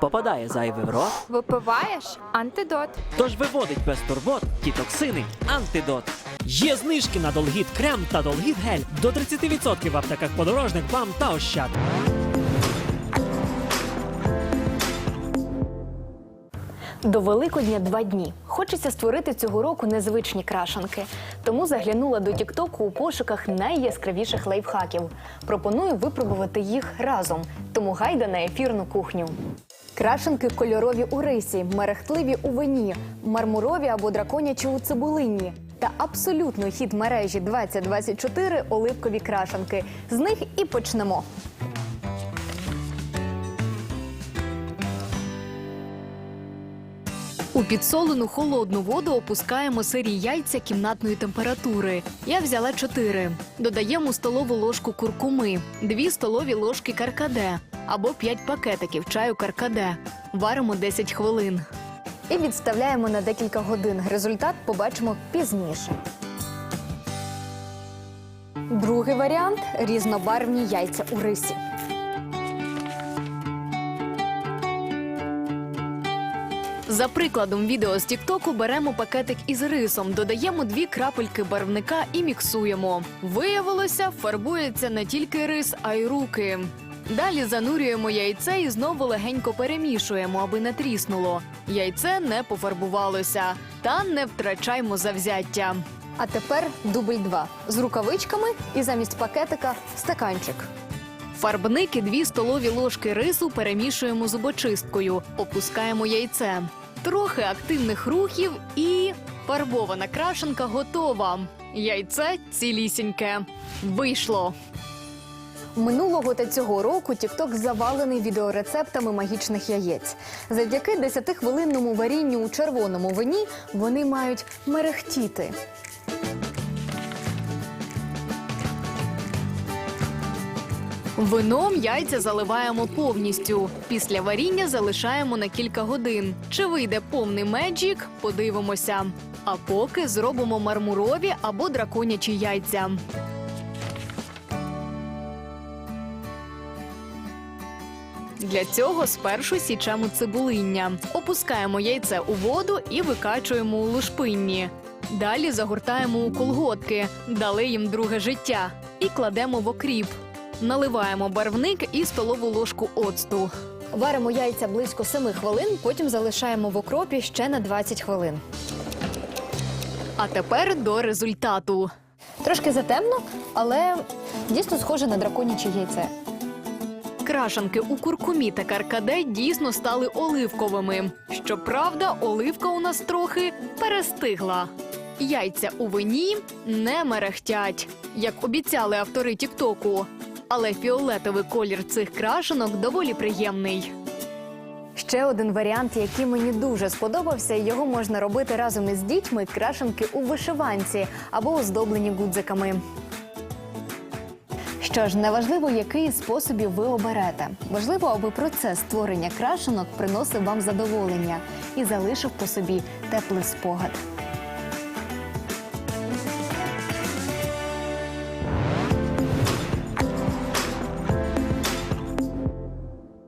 попадає зайве в рот, Випиваєш антидот. тож виводить без турбот ті токсини антидот. Є знижки на Долгіт крем та Долгіт гель до 30% в аптеках подорожник, бам та ощад. До Великодня два дні. Хочеться створити цього року незвичні крашанки. Тому заглянула до Тіктоку у пошуках найяскравіших лайфхаків. Пропоную випробувати їх разом. Тому гайда на ефірну кухню. Крашенки кольорові у рисі, мерехтливі у вині, мармурові або драконячі у цибулині. Та абсолютно хід мережі 2024 оливкові крашанки. З них і почнемо. У підсолену холодну воду опускаємо сирі яйця кімнатної температури. Я взяла чотири. Додаємо столову ложку куркуми, дві столові ложки каркаде або 5 пакетиків чаю каркаде. Варимо 10 хвилин. І відставляємо на декілька годин. Результат побачимо пізніше. Другий варіант різнобарвні яйця у рисі. За прикладом відео з Тіктоку беремо пакетик із рисом, додаємо дві крапельки барвника і міксуємо. Виявилося, фарбується не тільки рис, а й руки. Далі занурюємо яйце і знову легенько перемішуємо, аби не тріснуло. Яйце не пофарбувалося. Та не втрачаймо завзяття. А тепер дубль два з рукавичками і замість пакетика стаканчик. Фарбники дві столові ложки рису перемішуємо зубочисткою, опускаємо яйце. Трохи активних рухів і фарбована крашенка готова. Яйце цілісіньке. Вийшло. Минулого та цього року TikTok завалений відеорецептами магічних яєць. Завдяки 10-хвилинному варінню у червоному вині вони мають мерехтіти. Вином яйця заливаємо повністю. Після варіння залишаємо на кілька годин. Чи вийде повний меджік, подивимося. А поки зробимо мармурові або драконячі яйця. Для цього спершу січемо цибулиння, опускаємо яйце у воду і викачуємо у лушпинні. Далі загортаємо у колготки, дали їм друге життя і кладемо в окріп. Наливаємо барвник і столову ложку оцту. Варимо яйця близько 7 хвилин, потім залишаємо в окропі ще на 20 хвилин. А тепер до результату. Трошки затемно, але дійсно схоже на драконяче яйце. Крашанки у куркумі та каркаде дійсно стали оливковими. Щоправда, оливка у нас трохи перестигла. Яйця у вині не мерехтять, як обіцяли автори Тіктоку. Але фіолетовий колір цих крашенок доволі приємний. Ще один варіант, який мені дуже сподобався, його можна робити разом із дітьми крашенки у вишиванці або оздоблені гудзиками. Що ж, неважливо, який способів ви оберете. Важливо, аби процес створення крашенок приносив вам задоволення і залишив по собі теплий спогад.